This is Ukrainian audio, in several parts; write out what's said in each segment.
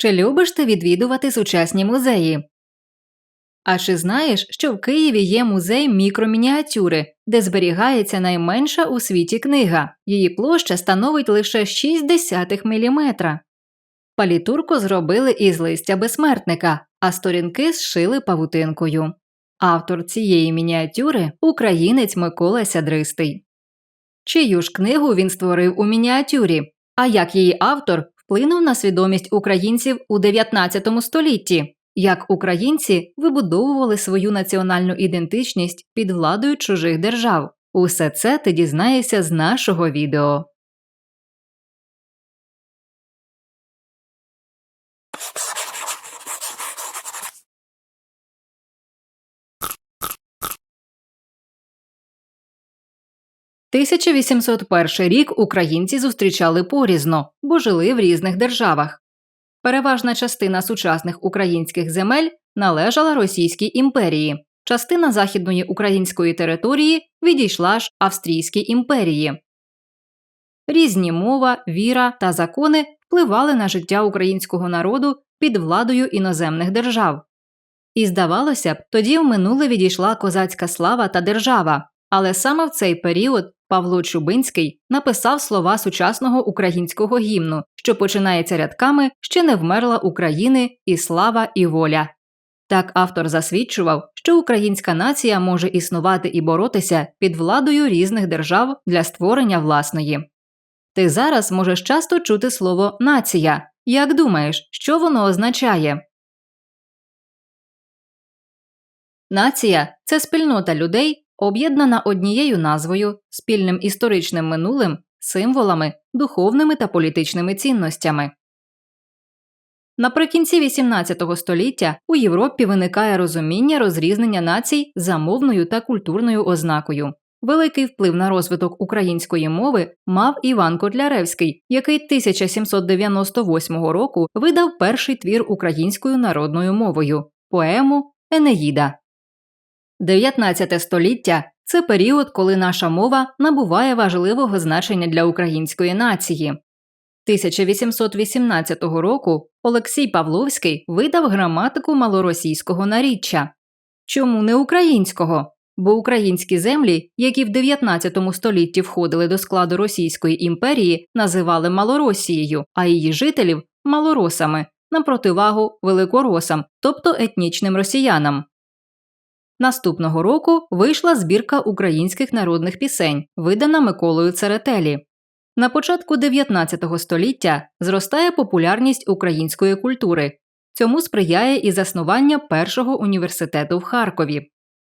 Чи любиш ти відвідувати сучасні музеї? А чи знаєш, що в Києві є музей мікромініатюри, де зберігається найменша у світі книга? Її площа становить лише 0,6 мм. Палітурку зробили із листя безсмертника, а сторінки зшили павутинкою. Автор цієї мініатюри українець Микола Сядристий. Чию ж книгу він створив у мініатюрі, а як її автор вплинув на свідомість українців у 19 столітті, як українці вибудовували свою національну ідентичність під владою чужих держав. Усе це ти дізнаєшся з нашого відео. «1801 рік українці зустрічали порізно, бо жили в різних державах. Переважна частина сучасних українських земель належала Російській імперії, частина західної української території відійшла ж Австрійській імперії. Різні мова, віра та закони впливали на життя українського народу під владою іноземних держав. І здавалося б, тоді в минуле відійшла козацька слава та держава, але саме в цей період Павло Чубинський написав слова сучасного українського гімну, що починається рядками Ще не вмерла України і слава і воля. Так автор засвідчував, що українська нація може існувати і боротися під владою різних держав для створення власної. Ти зараз можеш часто чути слово нація. Як думаєш, що воно означає? Нація це спільнота людей, об'єднана однією назвою, спільним історичним минулим, символами, духовними та політичними цінностями. Наприкінці XVIII століття у Європі виникає розуміння розрізнення націй за мовною та культурною ознакою. Великий вплив на розвиток української мови мав Іван Котляревський, який 1798 року видав перший твір українською народною мовою поему Енеїда. 19 століття це період, коли наша мова набуває важливого значення для української нації. 1818 року Олексій Павловський видав граматику малоросійського наріччя. Чому не українського? Бо українські землі, які в 19 столітті входили до складу Російської імперії, називали Малоросією, а її жителів малоросами на противагу великоросам, тобто етнічним росіянам. Наступного року вийшла збірка українських народних пісень, видана Миколою Церетелі. На початку 19 століття зростає популярність української культури. Цьому сприяє і заснування першого університету в Харкові.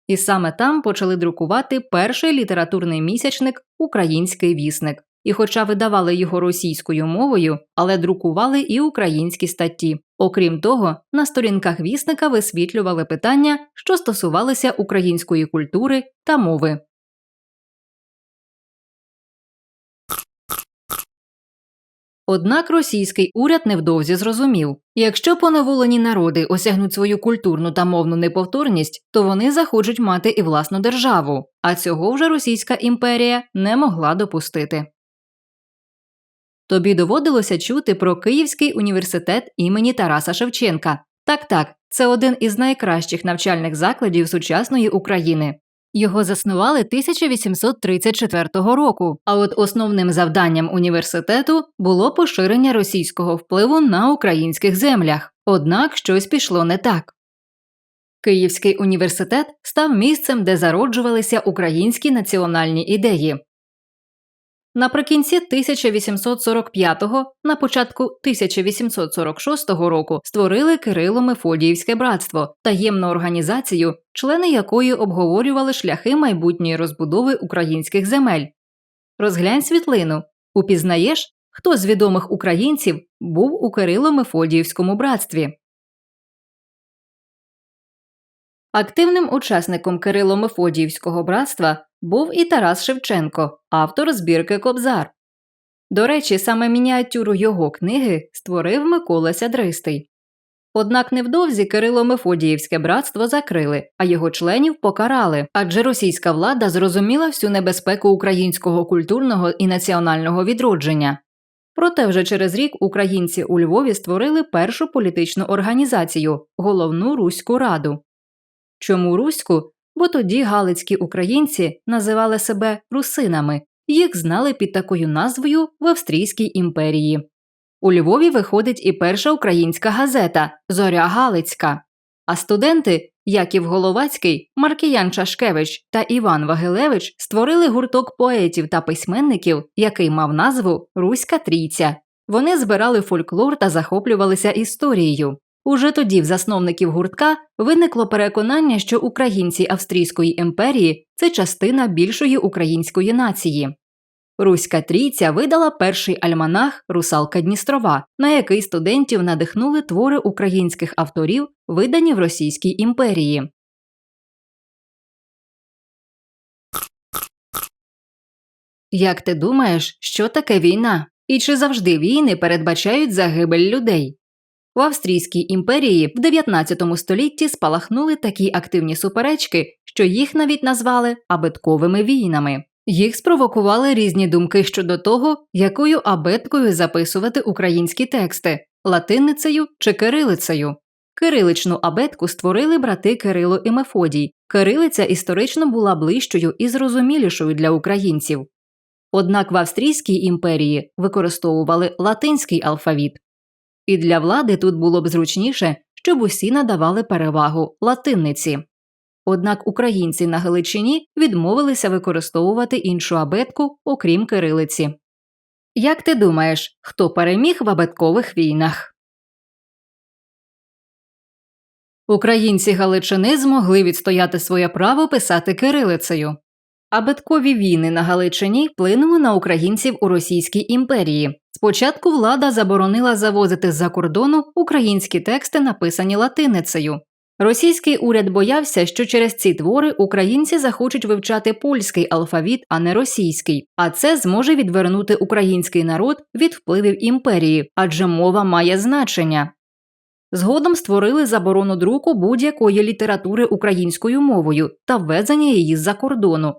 І саме там почали друкувати перший літературний місячник Український вісник. І, хоча видавали його російською мовою, але друкували і українські статті. Окрім того, на сторінках вісника висвітлювали питання, що стосувалися української культури та мови. Однак російський уряд невдовзі зрозумів якщо поневолені народи осягнуть свою культурну та мовну неповторність, то вони захочуть мати і власну державу, а цього вже Російська імперія не могла допустити. Тобі доводилося чути про Київський університет імені Тараса Шевченка. Так, так, це один із найкращих навчальних закладів сучасної України. Його заснували 1834 року. А от основним завданням університету було поширення російського впливу на українських землях. Однак щось пішло не так. Київський університет став місцем, де зароджувалися українські національні ідеї. Наприкінці 1845-го, на початку 1846 року створили Кирило Мефодіївське братство, таємну організацію, члени якої обговорювали шляхи майбутньої розбудови українських земель. Розглянь світлину. Упізнаєш, хто з відомих українців був у Кирило Мефодіївському братстві. Активним учасником Кирило Мефодіївського братства був і Тарас Шевченко, автор збірки Кобзар. До речі, саме мініатюру його книги створив Микола Сядристий. Однак невдовзі Кирило Мефодіївське братство закрили, а його членів покарали, адже російська влада зрозуміла всю небезпеку українського культурного і національного відродження. Проте вже через рік українці у Львові створили першу політичну організацію головну Руську Раду. Чому Руську? Бо тоді галицькі українці називали себе русинами, їх знали під такою назвою в Австрійській імперії. У Львові виходить і перша українська газета Зоря Галицька. А студенти Яків Головацький, Маркіян Чашкевич та Іван Вагилевич створили гурток поетів та письменників, який мав назву Руська Трійця. Вони збирали фольклор та захоплювалися історією. Уже тоді в засновників гуртка виникло переконання, що українці Австрійської імперії це частина більшої української нації. Руська трійця видала перший альманах Русалка Дністрова, на який студентів надихнули твори українських авторів, видані в Російській імперії. Як ти думаєш, що таке війна? І чи завжди війни передбачають загибель людей? В Австрійській імперії в 19 столітті спалахнули такі активні суперечки, що їх навіть назвали абетковими війнами. Їх спровокували різні думки щодо того, якою абеткою записувати українські тексти латиницею чи кирилицею. Кириличну абетку створили брати Кирило і Мефодій. Кирилиця історично була ближчою і зрозумілішою для українців. Однак в Австрійській імперії використовували латинський алфавіт. І для влади тут було б зручніше, щоб усі надавали перевагу латинниці. Однак українці на Галичині відмовилися використовувати іншу абетку, окрім кирилиці. Як ти думаєш, хто переміг в абеткових війнах? Українці Галичини змогли відстояти своє право писати кирилицею. Абеткові війни на Галичині вплинули на українців у Російській імперії. Спочатку влада заборонила завозити з-за кордону українські тексти, написані латиницею. Російський уряд боявся, що через ці твори українці захочуть вивчати польський алфавіт, а не російський, а це зможе відвернути український народ від впливів імперії, адже мова має значення. Згодом створили заборону друку будь-якої літератури українською мовою та ввезення її з-за кордону.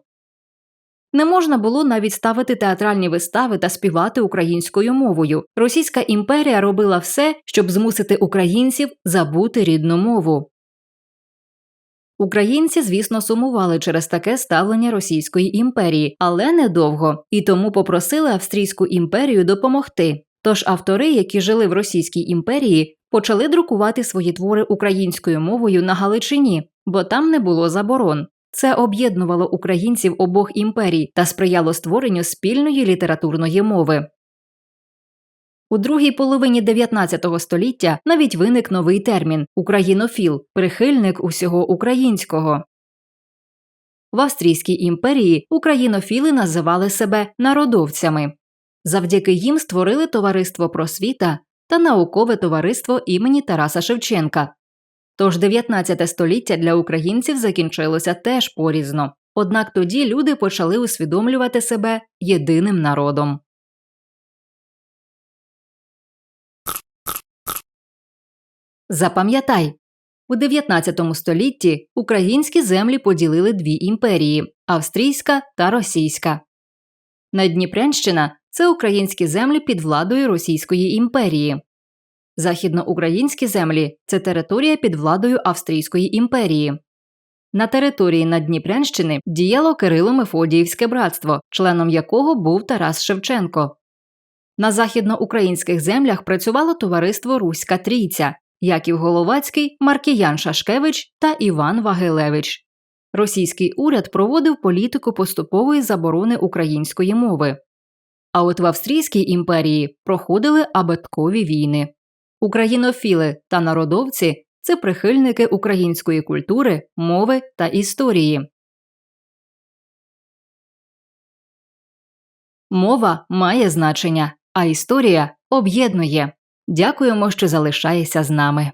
Не можна було навіть ставити театральні вистави та співати українською мовою. Російська імперія робила все, щоб змусити українців забути рідну мову. Українці, звісно, сумували через таке ставлення Російської імперії, але недовго, і тому попросили Австрійську імперію допомогти. Тож автори, які жили в Російській імперії, почали друкувати свої твори українською мовою на Галичині, бо там не було заборон. Це об'єднувало українців обох імперій та сприяло створенню спільної літературної мови. У другій половині 19 століття навіть виник новий термін українофіл, прихильник усього українського. В Австрійській імперії українофіли називали себе народовцями. Завдяки їм створили товариство просвіта та наукове товариство імені Тараса Шевченка. Тож 19 століття для українців закінчилося теж порізно. Однак тоді люди почали усвідомлювати себе єдиним народом. Запам'ятай, у 19 столітті українські землі поділили дві імперії австрійська та російська. Надніпрянщина це українські землі під владою Російської імперії. Західноукраїнські землі це територія під владою Австрійської імперії. На території Надніпрянщини діяло Кирило Мефодіївське братство, членом якого був Тарас Шевченко. На західноукраїнських землях працювало товариство Руська Трійця, Яків Головацький, Маркіян Шашкевич та Іван Вагилевич. Російський уряд проводив політику поступової заборони української мови. А от в Австрійській імперії проходили абеткові війни. Українофіли та народовці це прихильники української культури, мови та історії. Мова має значення, а історія об'єднує. Дякуємо, що залишаєшся з нами.